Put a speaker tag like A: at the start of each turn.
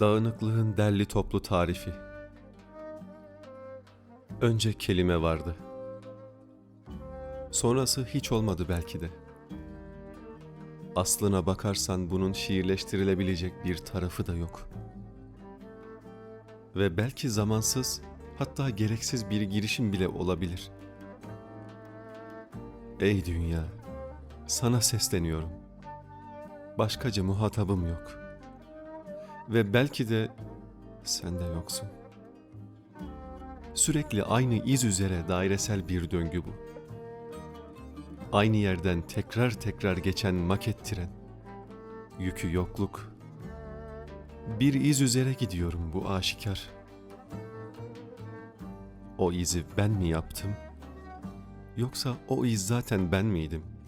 A: Dağınıklığın derli toplu tarifi. Önce kelime vardı. Sonrası hiç olmadı belki de. Aslına bakarsan bunun şiirleştirilebilecek bir tarafı da yok. Ve belki zamansız, hatta gereksiz bir girişim bile olabilir. Ey dünya, sana sesleniyorum. Başkaca muhatabım yok. Ve belki de sen de yoksun. Sürekli aynı iz üzere dairesel bir döngü bu. Aynı yerden tekrar tekrar geçen maket tren. Yükü yokluk. Bir iz üzere gidiyorum bu aşikar. O izi ben mi yaptım? Yoksa o iz zaten ben miydim?''